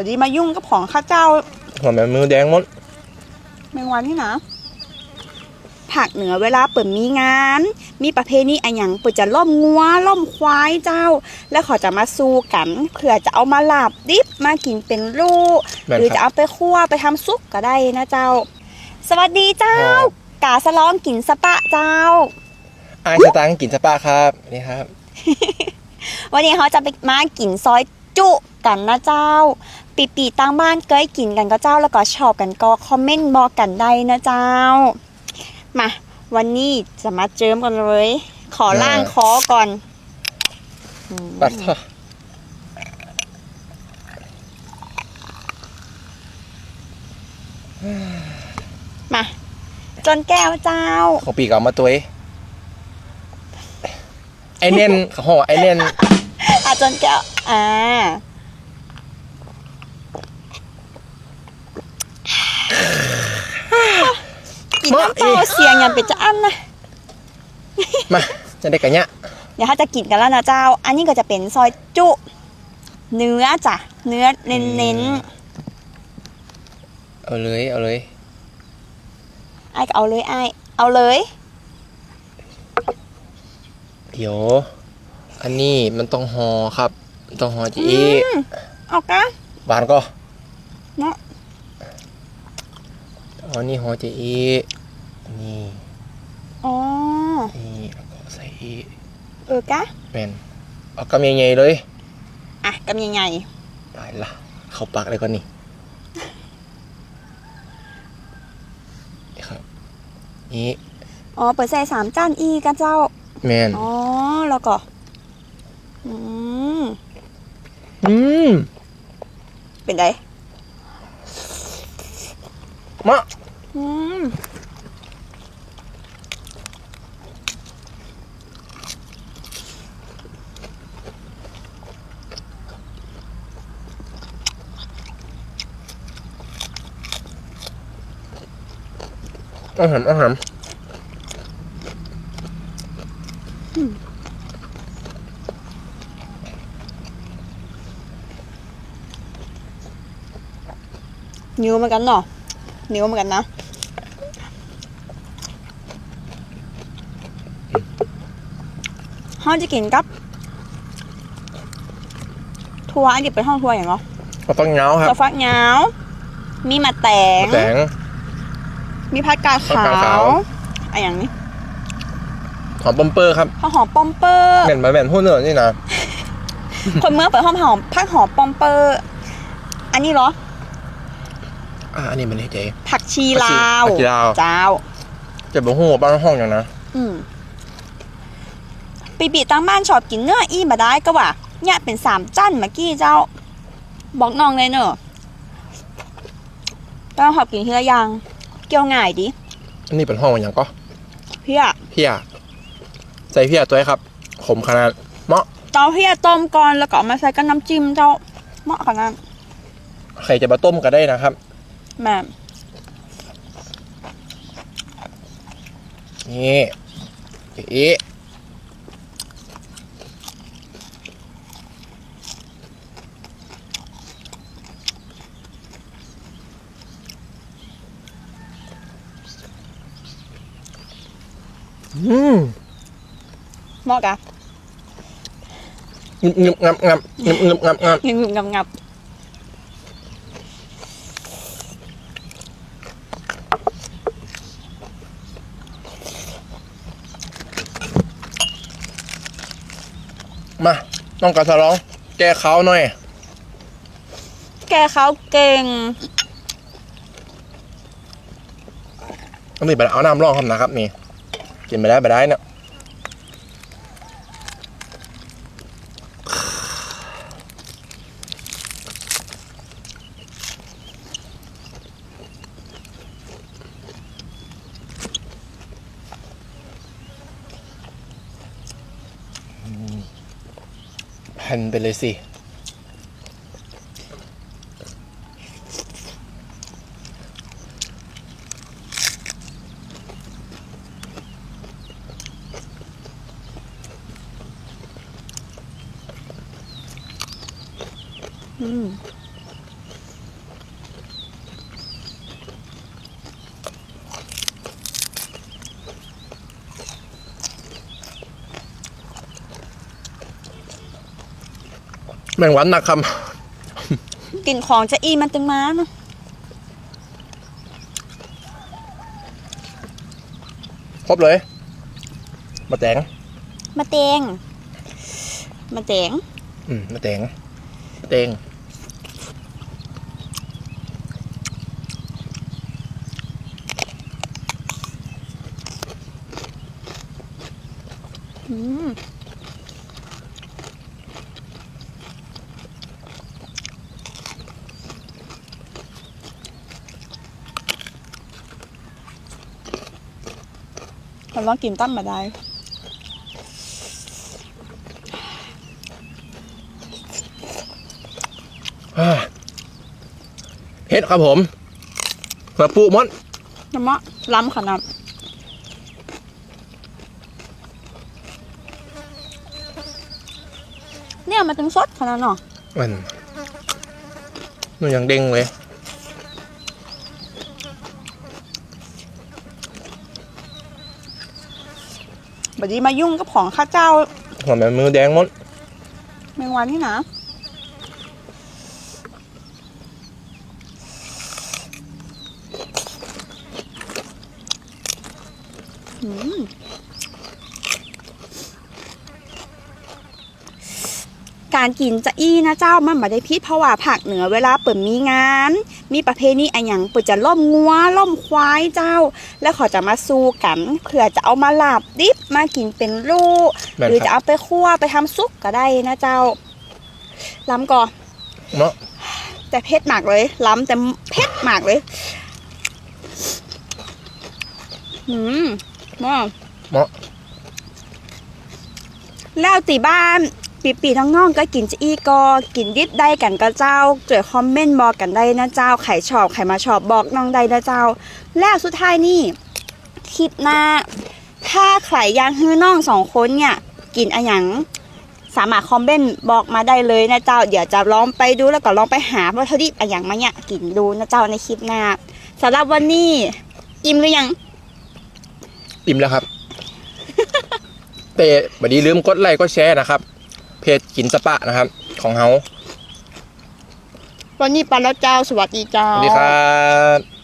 บัดนี้มายุ่งกับของข้าเจ้าหัวแม่มือแดงหมดแมงวันนี่นะภาคเหนือเวลาเปิดมีงาน มีประเพณีอะไรอย่างเปิดจะล่มงัวล่มควายเจ้า แล้วเขาจะมาสู้กันเผื่อจะเอามาลาบดิบมากินเป็นลูกแม่นหรือคจะรับเอาไปคั่วไปทำซุปก็ได้นะเจ้า สวัสดีเจ้าครับกาสะล้องกินสปะเจ้าอายสตางค์กินสปาครับนี่ครับ วันนี้เขาจะไปมากินซอยจุกันนะเจ้า ปีปีๆตั้งบ้านเคยกินกันก็เจ้าแล้วก็ชอบกันก็คอมเมนต์บอกกันได้นะเจ้า มา วันนี้จะมาเจิมกันเลย ขอล่างอ่าคอก่อนอืมปัดเถอะมา จนแก้วเจ้า ของปีกเอามาตัวเองไอเน่นเขาห่อไอเน่นอะจนแก้ว อ่า กินน้ำเปล่าเสียงยังเป็นจะอันนะมาจะได้กันเนี้ยเดี๋ยวเขาจะกินกันแล้วนะเจ้า อันนี้ก็จะเป็นซอยจุ เนื้อจ้ะเนื้อเน้นเอาเลยเอาเลยๆไอ้ายก็เอาเลยไอ้ายเอาเลย เดี๋ยว อันนี้มันต้องห่อครับต้องห่อจีอีอืมเอากะหวานก็เนาะอันนี้ห่อจีอี นี่อ๋อนี่แล้วก็ใส่อีเออกะแมนเอากำใหญ่ๆเลย อะกำยังไงตายละ เข้าปากเลยก่อนนี่นี่ครับนี่อ๋อเปิดใส่สามจานอีกันเจ้า แมนอ๋อแล้วก็อืมอืมเป็นไงมะอืม อาหารอาหารนิ้วเหมือนกันเนาะนิ้วเหมือนกันนะห้องจะกินกับ ทัวร์อันนี้เป็นห้องทัวร์อย่างเนาะก็ต้องเงาครับตัวฟักยาวมีมะแตง แตง มีผัดกาดผัดขากาดขาวว อะไรอย่างนี้หอมปอมเปอร์ครับข้าวหอมปอมเปอร์ แม่นมาแม่นพูดเนอะนี่นะคนเมื่อเปิดห้องหอมผักหอมปอมเปอร์ อันนี้เหรอ อ่าอันนี้มันเห็ดเจ๊ ผักชีลาวผักชีลาว เจ้าจะบอกหัวบ้านห้องอย่างนะอืมปีปีตั้งบ้านชอบกินเนื้ออีมาได้ก็ว่าเนี่ยเป็นสามจันเมื่อกี้เจ้า บอกน้องเลยเนอะต้องชอบกินทีละอย่าง เกี่ยวง่ายดิอันนี้เป็นห้องอย่างก็เพี่ยเพียใส่เพียตัวให้ครับ ขมขนาดเหมาะเจ้าเพี่ยต้มก่อนแล้วก็เอามาใส่กับน้ำจิ้มเจ้าเหมาะขนาดใครจะมาต้มก็ได้นะครับแม่นี่เอ๊ะ มเหมาะกะงึบงึบงับงับงึบงึบงับงับงึบงับงับมาต้องกระสร้อง แก้เขาหน่อย แกเขาเก่งอันนี้ไปเอาน้ำร่องครับนะครับนี่ กินไปได้ไปได้เนาะแผ่นไปเลยสิ อืมแมงวันหนักคกลิ่นของจะอีมันตึงม้าเนอะครบเลย มาแตงมาเตงมาเตงอืมมาแตงแตง เราลองกินตั้มมาได้อ่าเฮ็ดครับผมเผื่อปูมดน้ำมะล้ำขนาด เนี่ยมันตึงสดขนาดเนาะมันนู่นยังเด้งเลยบัดนี้มายุ่งกับของข้าเจ้าหัวแม่มือแดงหมดแมงวันนี่นะอืม การกินจะอี้นะเจ้ามันไม่ได้พิษเพราะว่าภาคเหนือเวลาเปิดมีงาน มีประเพณีอะไรอย่างเปิดจะล่มงัวล่มควายเจ้า แล้วเขาจะมาสู้กันเผื่อจะเอามาลาบดิบมากินเป็นลูกแม่นหรือคจะรับเอาไปคั่วไปทำซุปก็ได้นะเจ้าล้ำก่อนเนาะแต่เผ็ดมากเลย ล้ำแต่เผ็ดมากเลยอืมมาเนาะแล้วตีบ้าน ปีปีน้องก็กินจะอีกอกินดิบได้กันก็เจ้าเจอคอมเมนต์บอกกันได้นะเจ้าไข่ชอบไข่มาชอบบอกน้องได้นะเจ้า แล้วสุดท้ายนี่คลิปหน้า ถ้าใครอยากฮื้อน้องสองคนเนี่ยกินอะหยังสามารถคอมเมนต์บอกมาได้เลยนะเจ้า เดี๋ยวจะลองไปดูแล้วก็ลองไปหาวัตถุดิบอะหยังมาเนี่ยกินดูนะเจ้าในคลิปหน้าสำหรับวันนี้อิ่มหรือยัง อิ่มแล้วครับ แต่บัดนี้ลืมกดไลค์ก็แชร์นะครับ เพจกินสปะนะครับ ของเฮาวันนี้ไปแล้วเจ้าสวัสดีเจ้า สวัสดีครับ